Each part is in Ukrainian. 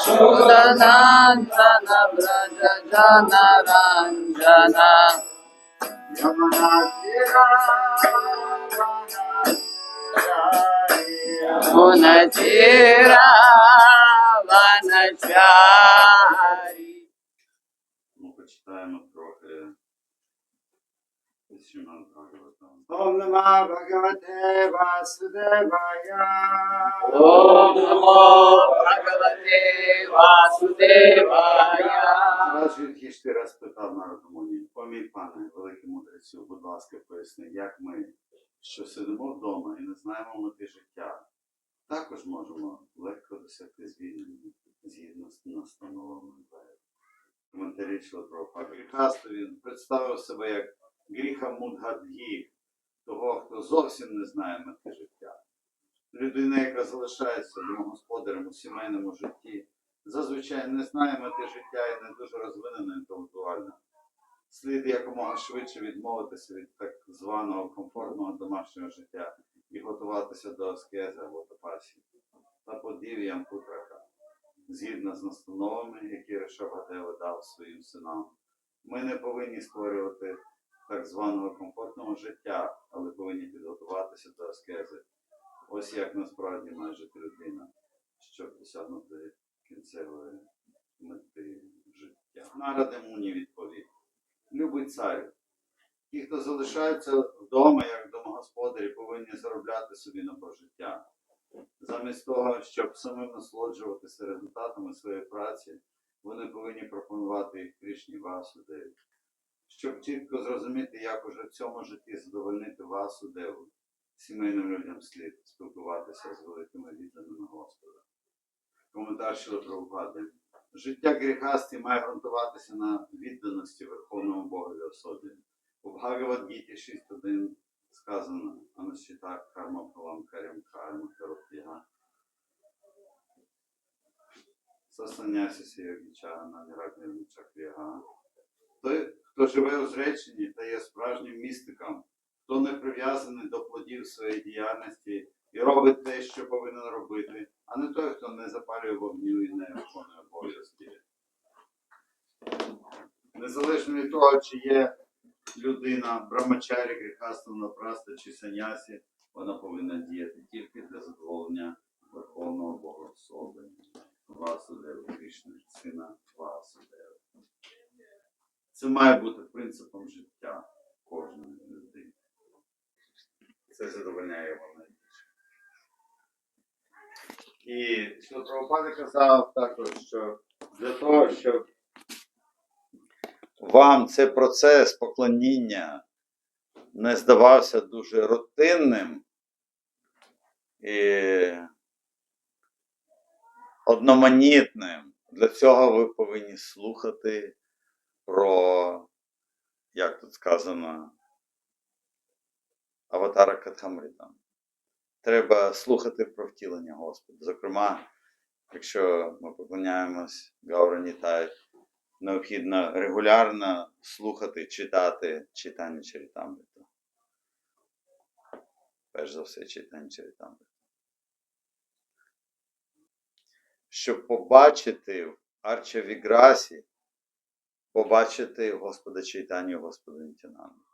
Shudanantana Vraja Jana Ranjana Yamunachira Vanachari Om Namah Bhagavate Vasudevaya. Om Namo Bhagavate Vasudevaya Раз Юдхіштир раз питав Народомуні, помій пане, великий мудрецю, будь ласка, поясни, як ми, що сидимо вдома і не знаємо мети життя, також можемо легко досягти звільнення згідно з настановами. Коментарі Чилапропа. Гріхасто він представив себе як гріха Мудгадгі, зовсім не знає мети життя. Людина, яка залишається домогосподарем у сімейному житті, зазвичай не знає мети життя і не дуже розвинена інтелектуально. Слід якомога швидше відмовитися від так званого комфортного домашнього життя і готуватися до аскези або тапасі та подів'ям путрака, згідно з настановами, які Решавгадева дав своїм синам. Ми не повинні створювати так званого комфортного життя, але повинні підготуватися до аскези. Ось як насправді має жити людина, щоб досягнути кінцевої мети життя. Наради Муні відповів. Любий царю, ті, хто залишаються вдома, як домогосподарі, повинні заробляти собі на прожиття. Замість того, щоб самим насолоджуватися результатами своєї праці, вони повинні пропонувати їх Крішні Васудеві. Щоб чітко зрозуміти, як уже в цьому житті задовольнити Васудеву, сімейним людям слід спілкуватися з великими відданими Господа. Коментар щодо Прабхупади. Життя гріхасті має ґрунтуватися на відданості Верховному Богові особі. У Бхагавадгіті 6.1 сказано Анашіта карма палам карям карма каротіга. Сасанясі сіягічана нірагневі чакріга. Той, хто живе у зреченні та є справжнім містиком, хто не прив'язаний до плодів своєї діяльності і робить те, що повинен робити, а не той, хто не запалює вогню і не виконує обов'язки. Незалежно від того, чи є людина брамачарі, гріхаством напраста чи санясі, вона повинна діяти тільки для задоволення Верховного Бога особи. Васудева Кришни, сина Васудева. Це має бути принципом життя кожної людини. Це задовольняє його найбільше. І що Прабхупада казав також, що для того, щоб вам цей процес поклоніння не здавався дуже рутинним і одноманітним, для цього ви повинні слухати про, як тут сказано, аватара Катхамрита. Треба слухати про втілення Господа. Зокрема, якщо ми поклоняємось Гауранітай, необхідно регулярно слухати, читати читання Чарітамрита. Перш за все, читання Чарітамрита. Щоб побачити в Арчавіграсі, побачити Господа Чайтаню, Господа Нітянанду.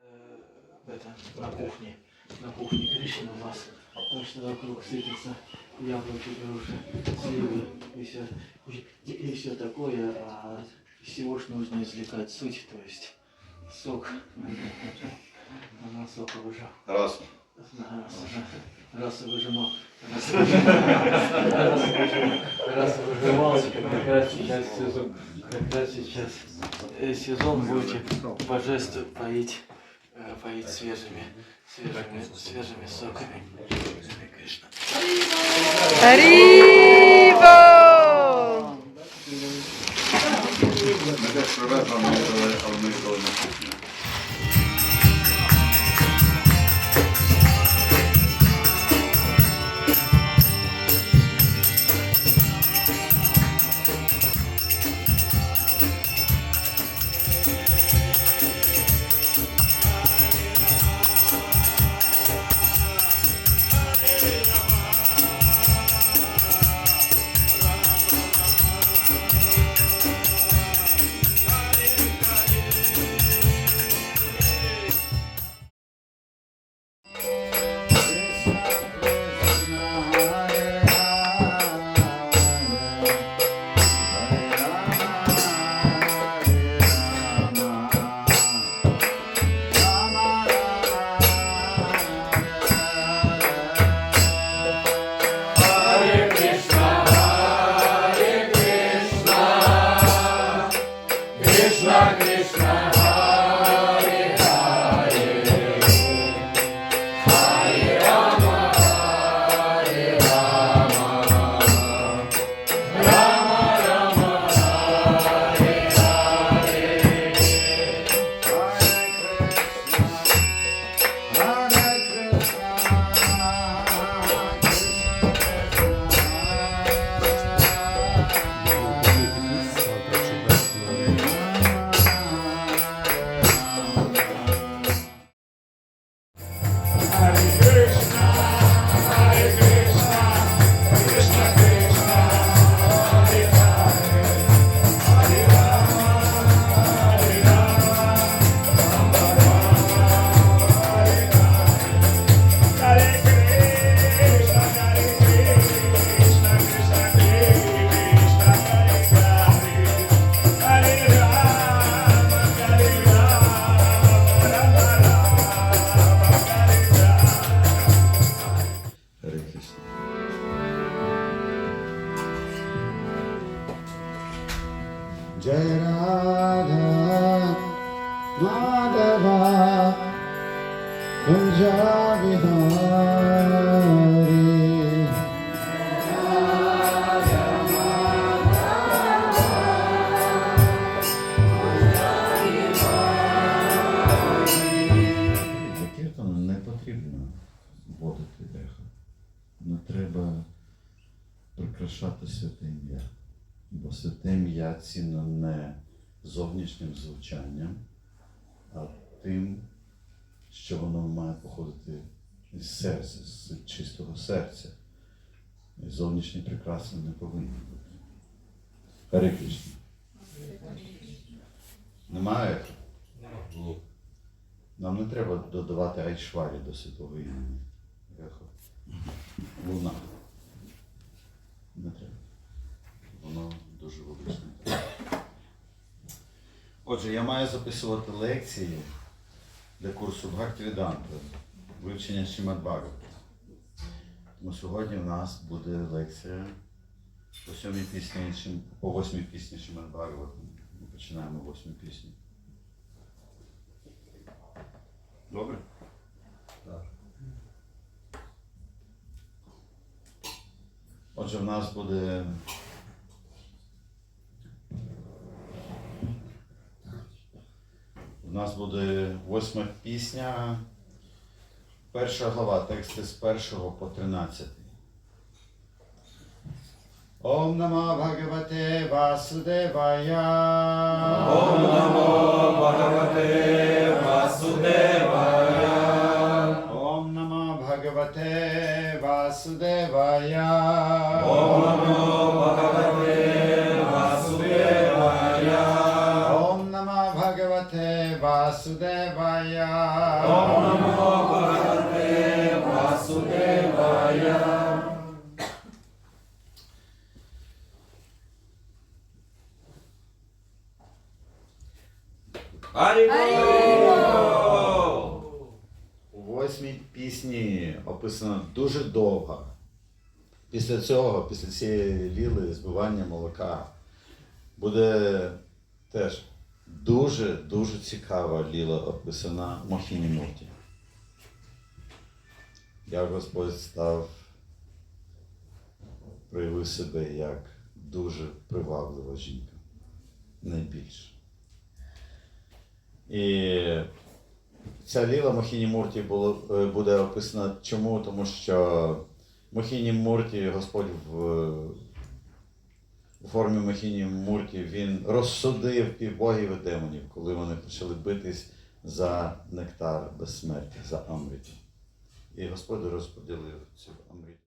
Э, это, на кухне, на кухне Кришна у вас, точно вокруг сыпется яблоки, груши, сливы и все, и, и все такое, а из всего ж нужно извлекать суть, то есть сок. Она сока уже. Раз. Да, раз и выжимал, Раз и выжимал, раз и выжимал, раз и выжимался, как раз сейчас сезон, как раз сейчас э, сезон будете божество поить, э, поить свежими, свежими, свежими соками. Харе Кришна. Jai Radha зовнішнім звучанням, а тим, що воно має походити з серця, з чистого серця. І зовнішні прикраси не повинні бути. Кришна. Немає? Нам не треба додавати айшварі до святого імені. Луна. Не треба. Воно дуже вибачне. Отже, я маю записувати лекції для курсу Бхактивіданта, вивчення Шимат Бхагавата. Тому сьогодні в нас буде лекція по сьомій пісні, по восьмій пісні Шимат Бхагавата. Ми починаємо восьму пісню. Добре? Так. Отже, в нас буде. Нас буде восьма пісня. Перша глава, тексти з першого по тринадцятий. Ом Нама Бхагавате Васудевая. Ом Намо Бхагавате Васудевая. Ом Нама Бхагавате Васудевая. Ом Намо Васудевая. Ом Намо Бхагавате Васудевая. У восьмій пісні описана дуже довга. Після цього, після цієї ліли, збивання молока, буде теж дуже-дуже цікава ліла описана Мохіні Мурті. Як Господь став, проявив себе як дуже приваблива жінка. Найбільше. І ця ліла Мохіні Мурті було, е, буде описана чому? Тому що Мохіні Мурті, Господь в, у формі Махіні Мурті, він розсудив півбогів і демонів, коли вони почали битись за нектар безсмерті, за Амріту. І Господь розподілив цю Амріту.